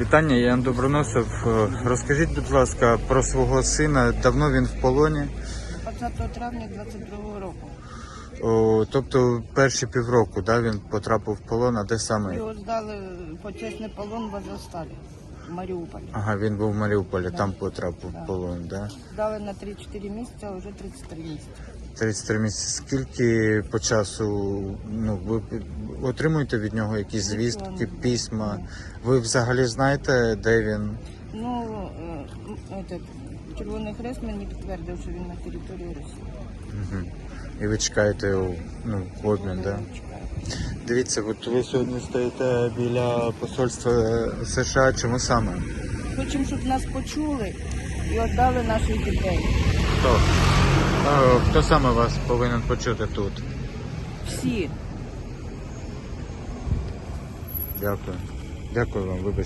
Вітання, я Ян Доброносов. Е, Розкажіть, будь ласка, про свого сина. Давно він в полоні. 20 травня 22 року. О, тобто перші півроку да, він потрапив в полон, а де саме? Його здали почесний полон в Азовсталі, в Маріуполі. Ага, він був в Маріуполі, Да. там потрапив Да. полон, да? Здали на 3-4 місяці, а вже 33 місяці. 33 місяці. Скільки по часу ну, ви отримуєте від нього якісь звістки, письма? Ви взагалі знаєте, де він? Ну, е, этот, Червоний Хрест мені підтвердив, що він на території Росії. Угу. І ви чекаєте ну, в обмін, да? Дивіться, от ви сьогодні стоїте біля посольства е, США. Чому саме? Хочемо, щоб нас почули і віддали наших дітей. Хто? Хто саме вас повинен почути тут? Всі. Дякую. Дякую вам, вибачте.